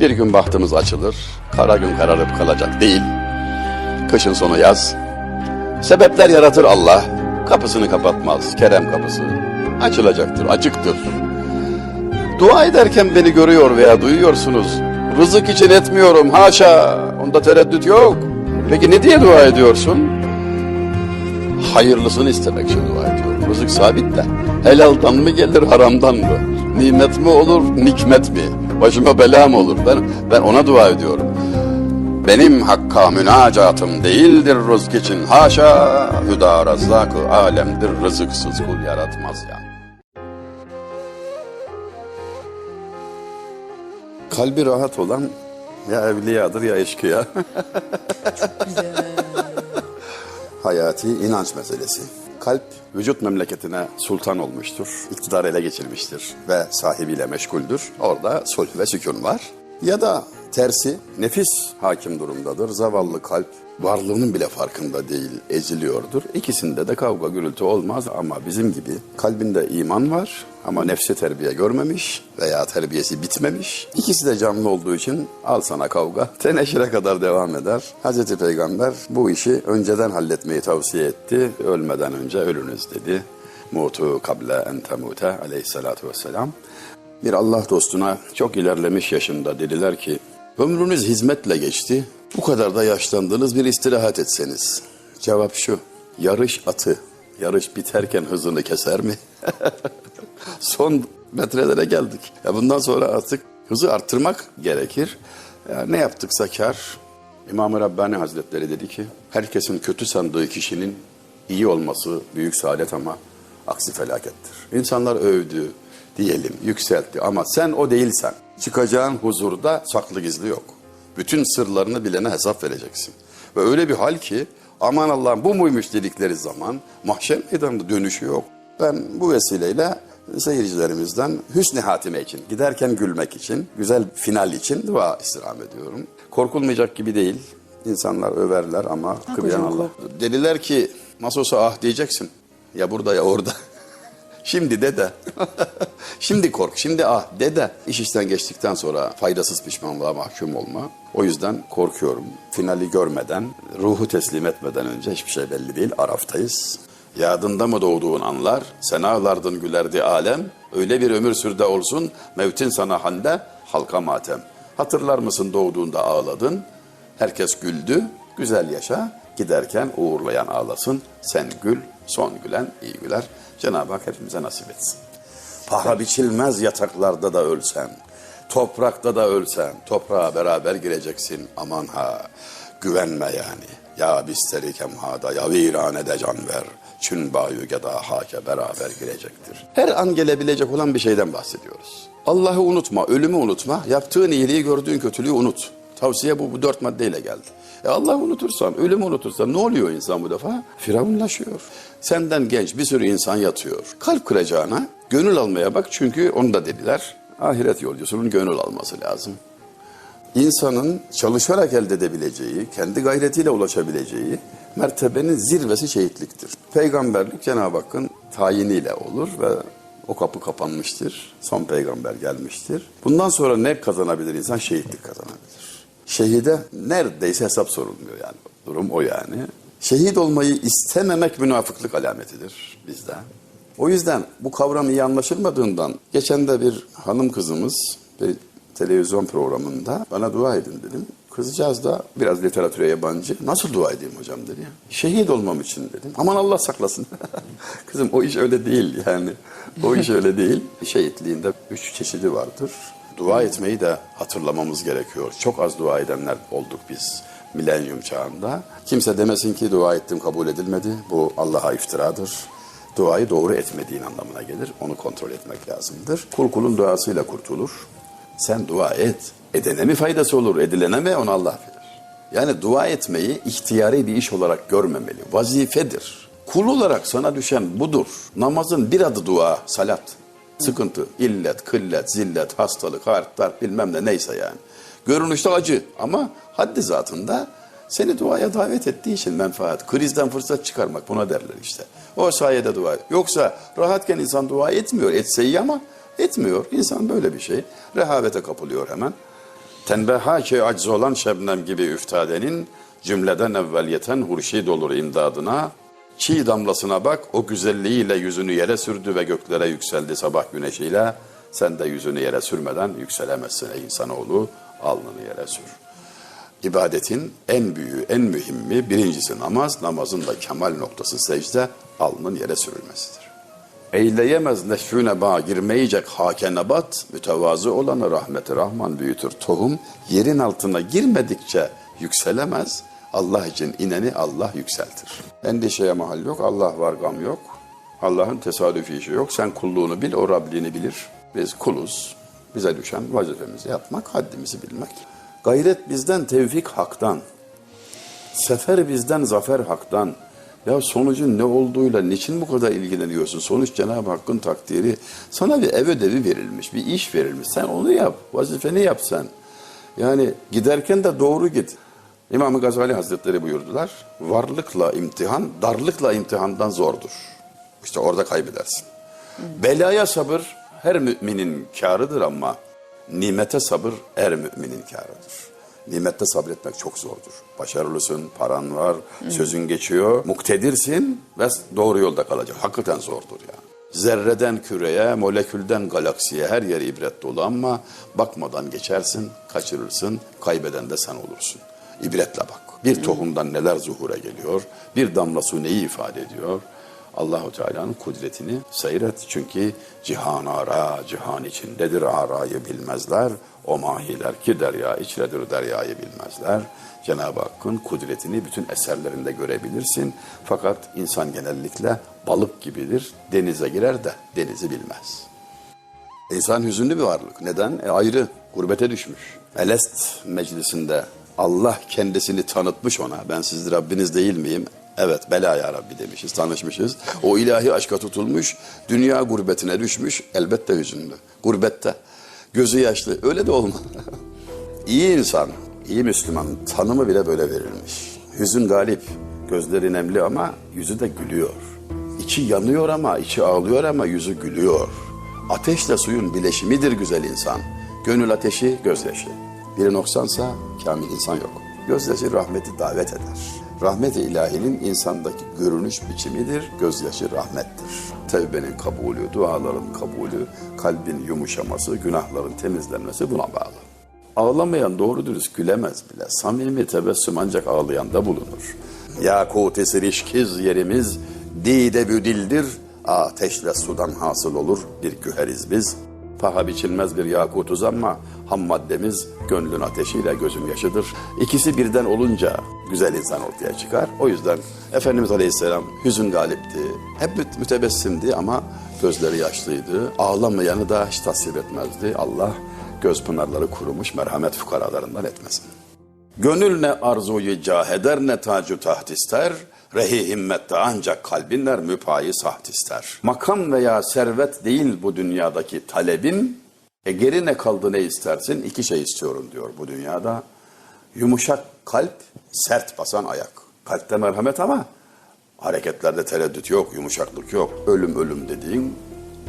Bir gün bahtımız açılır, kara gün kararıp kalacak değil. Kışın sonu yaz. Sebepler yaratır Allah, kapısını kapatmaz, kerem kapısı. Açılacaktır, açıktır. Dua ederken beni görüyor veya duyuyorsunuz. Rızık için etmiyorum, haşa, onda tereddüt yok. Peki ne diye dua ediyorsun? hayırlısını istemek için dua ediyorum. Rızık sabit de helaldan mı gelir haramdan mı? Nimet mi olur nikmet mi? Başıma bela mı olur? Ben, ben ona dua ediyorum. Benim hakka münacatım değildir rızk için. Haşa hüda razzakı alemdir rızıksız kul yaratmaz ya. Kalbi rahat olan ya evliyadır ya eşkıya. hayati inanç meselesi. Kalp vücut memleketine sultan olmuştur, iktidar ele geçirmiştir ve sahibiyle meşguldür. Orada sulh ve sükun var. Ya da tersi nefis hakim durumdadır. Zavallı kalp varlığının bile farkında değil, eziliyordur. İkisinde de kavga gürültü olmaz ama bizim gibi kalbinde iman var ama nefsi terbiye görmemiş veya terbiyesi bitmemiş. İkisi de canlı olduğu için al sana kavga. Teneşire kadar devam eder. Hazreti Peygamber bu işi önceden halletmeyi tavsiye etti. Ölmeden önce ölünüz dedi. Mutu kable en temute aleyhissalatu vesselam. Bir Allah dostuna çok ilerlemiş yaşında dediler ki ömrünüz hizmetle geçti. Bu kadar da yaşlandınız bir istirahat etseniz. Cevap şu yarış atı yarış biterken hızını keser mi? Son metrelere geldik. Ya bundan sonra artık hızı arttırmak gerekir. Ya ne yaptıksa kar. İmam-ı Rabbani Hazretleri dedi ki herkesin kötü sandığı kişinin iyi olması büyük saadet ama aksi felakettir. İnsanlar övdü, diyelim, yükseltti ama sen o değilsen çıkacağın huzurda saklı gizli yok. Bütün sırlarını bilene hesap vereceksin. Ve öyle bir hal ki aman Allah'ım bu muymuş dedikleri zaman mahşer meydanında dönüşü yok. Ben bu vesileyle seyircilerimizden hüsnü hatime için, giderken gülmek için, güzel final için dua istirham ediyorum. Korkulmayacak gibi değil. İnsanlar överler ama kıbyan Allah. Dediler ki nasıl olsa ah diyeceksin. Ya burada ya orada. Şimdi de de. şimdi kork, şimdi ah de de. İş işten geçtikten sonra faydasız pişmanlığa mahkum olma. O yüzden korkuyorum. Finali görmeden, ruhu teslim etmeden önce hiçbir şey belli değil. Araftayız. Yadında mı doğduğun anlar, sen ağlardın gülerdi alem. Öyle bir ömür sürde olsun, mevtin sana hande, halka matem. Hatırlar mısın doğduğunda ağladın, herkes güldü, güzel yaşa. Giderken uğurlayan ağlasın, sen gül, son gülen iyi güler. Cenab-ı Hak hepimize nasip etsin. Paha biçilmez yataklarda da ölsen, toprakta da ölsen, toprağa beraber gireceksin. Aman ha, güvenme yani. Ya bisteri kemhada, ya viranede can ver. Çün bayu geda hake beraber girecektir. Her an gelebilecek olan bir şeyden bahsediyoruz. Allah'ı unutma, ölümü unutma, yaptığın iyiliği gördüğün kötülüğü unut. Tavsiye bu, bu dört maddeyle geldi. E Allah'ı unutursan, ölümü unutursan ne oluyor insan bu defa? Firavunlaşıyor. Senden genç bir sürü insan yatıyor. Kalp kıracağına gönül almaya bak çünkü onu da dediler. Ahiret yolcusunun gönül alması lazım. İnsanın çalışarak elde edebileceği, kendi gayretiyle ulaşabileceği mertebenin zirvesi şehitliktir. Peygamberlik Cenab-ı Hakk'ın tayiniyle olur ve o kapı kapanmıştır. Son peygamber gelmiştir. Bundan sonra ne kazanabilir insan? Şehitlik kazanabilir. Şehide neredeyse hesap sorulmuyor yani. Durum o yani. Şehit olmayı istememek münafıklık alametidir bizde. O yüzden bu kavram iyi anlaşılmadığından geçen de bir hanım kızımız bir televizyon programında bana dua edin dedim. Kızcağız da biraz literatüre yabancı. Nasıl dua edeyim hocam dedi ya. Şehit olmam için dedim. Aman Allah saklasın. Kızım o iş öyle değil yani. O iş öyle değil. Şehitliğinde üç çeşidi vardır. Dua etmeyi de hatırlamamız gerekiyor. Çok az dua edenler olduk biz milenyum çağında. Kimse demesin ki dua ettim kabul edilmedi. Bu Allah'a iftiradır. Duayı doğru etmediğin anlamına gelir. Onu kontrol etmek lazımdır. Kul kulun duasıyla kurtulur. Sen dua et. Edene mi faydası olur, edilene mi onu Allah bilir. Yani dua etmeyi ihtiyari bir iş olarak görmemeli. Vazifedir. Kul olarak sana düşen budur. Namazın bir adı dua, salat. Sıkıntı, illet, kıllet, zillet, hastalık, hartlar bilmem ne neyse yani. Görünüşte acı ama haddi zatında seni duaya davet ettiği için menfaat. Krizden fırsat çıkarmak buna derler işte. O sayede dua. Yoksa rahatken insan dua etmiyor. Etse iyi ama etmiyor. İnsan böyle bir şey. Rehavete kapılıyor hemen. Tenbeha ki acz olan şebnem gibi üftadenin cümleden evvel yeten hurşid olur imdadına. Çiğ damlasına bak o güzelliğiyle yüzünü yere sürdü ve göklere yükseldi sabah güneşiyle. Sen de yüzünü yere sürmeden yükselemezsin ey insanoğlu alnını yere sür. İbadetin en büyüğü, en mühimi birincisi namaz. Namazın da kemal noktası secde, alnın yere sürülmesidir. Eyleyemez neşfüne bağ girmeyecek hake nebat, mütevazı olanı rahmeti rahman büyütür tohum. Yerin altına girmedikçe yükselemez. Allah için ineni Allah yükseltir. Endişeye mahal yok, Allah var gam yok. Allah'ın tesadüfi işi yok. Sen kulluğunu bil, o Rabbini bilir. Biz kuluz. Bize düşen vazifemizi yapmak, haddimizi bilmek. Gayret bizden, tevfik haktan. Sefer bizden, zafer haktan. Ya sonucun ne olduğuyla niçin bu kadar ilgileniyorsun? Sonuç Cenab-ı Hakk'ın takdiri. Sana bir ev ödevi verilmiş, bir iş verilmiş. Sen onu yap, vazifeni yap sen. Yani giderken de doğru git. İmam Gazali Hazretleri buyurdular. Varlıkla imtihan, darlıkla imtihandan zordur. İşte orada kaybedersin. Belaya sabır her müminin kârıdır ama nimete sabır her müminin kârıdır. Nimette sabretmek çok zordur. Başarılısın, paran var, sözün geçiyor, muktedirsin ve doğru yolda kalacak. Hakikaten zordur yani. Zerreden küreye, molekülden galaksiye her yer ibret dolu ama bakmadan geçersin, kaçırırsın, kaybeden de sen olursun. İbretle bak. Bir tohumdan neler zuhura geliyor, bir damla su neyi ifade ediyor. Allahu Teala'nın kudretini seyret. Çünkü cihan ara, cihan içindedir arayı bilmezler. O mahiler ki derya içredir deryayı bilmezler. Cenab-ı Hakk'ın kudretini bütün eserlerinde görebilirsin. Fakat insan genellikle balık gibidir. Denize girer de denizi bilmez. İnsan hüzünlü bir varlık. Neden? E ayrı, gurbete düşmüş. Elest meclisinde Allah kendisini tanıtmış ona. Ben siz Rabbiniz değil miyim? Evet bela ya Rabbi demişiz, tanışmışız. O ilahi aşka tutulmuş, dünya gurbetine düşmüş, elbette hüzünlü. Gurbette, gözü yaşlı, öyle de olmalı. iyi insan, iyi Müslüman tanımı bile böyle verilmiş. Hüzün galip, gözleri nemli ama yüzü de gülüyor. İçi yanıyor ama, içi ağlıyor ama yüzü gülüyor. Ateşle suyun bileşimidir güzel insan. Gönül ateşi, gözyaşı. Biri noksansa kamil insan yok. Gözyaşı rahmeti davet eder. Rahmet-i ilahinin insandaki görünüş biçimidir, gözyaşı rahmettir. Tevbenin kabulü, duaların kabulü, kalbin yumuşaması, günahların temizlenmesi buna bağlı. Ağlamayan doğru dürüst gülemez bile. Samimi tebessüm ancak ağlayanda bulunur. Yakut esirişkiz yerimiz, dide büdildir, ateşle sudan hasıl olur bir güheriz biz. Paha biçilmez bir yakutuz ama ham maddemiz gönlün ateşiyle gözün yaşıdır. İkisi birden olunca güzel insan ortaya çıkar. O yüzden Efendimiz Aleyhisselam hüzün galipti. Hep müt- mütebessimdi ama gözleri yaşlıydı. Ağlamayanı da hiç tasvip etmezdi. Allah göz pınarları kurumuş merhamet fukaralarından etmesin. Gönül ne arzuyu cah eder ne tacu taht ister. Rehi himmette ancak kalbinler müpayi saht ister. Makam veya servet değil bu dünyadaki talebin. E geri ne kaldı ne istersin? İki şey istiyorum diyor bu dünyada. Yumuşak kalp, sert basan ayak. Kalpte merhamet ama hareketlerde tereddüt yok, yumuşaklık yok. Ölüm ölüm dediğin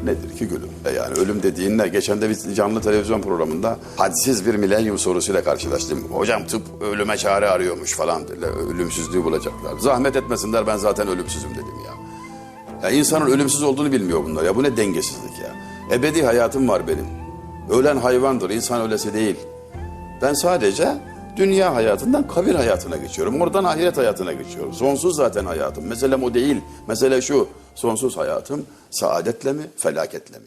nedir ki gülüm? E yani ölüm dediğin ne? Geçen de bir canlı televizyon programında hadsiz bir milenyum sorusuyla karşılaştım. Hocam tıp ölüme çare arıyormuş falan. Ölümsüzlüğü bulacaklar. Zahmet etmesinler ben zaten ölümsüzüm dedim ya. Ya insanın ölümsüz olduğunu bilmiyor bunlar ya. Bu ne dengesizlik ya. Ebedi hayatım var benim. Ölen hayvandır, insan öylesi değil. Ben sadece dünya hayatından kabir hayatına geçiyorum. Oradan ahiret hayatına geçiyorum. Sonsuz zaten hayatım. Meselem o değil. Mesele şu. Sonsuz hayatım saadetle mi, felaketle mi?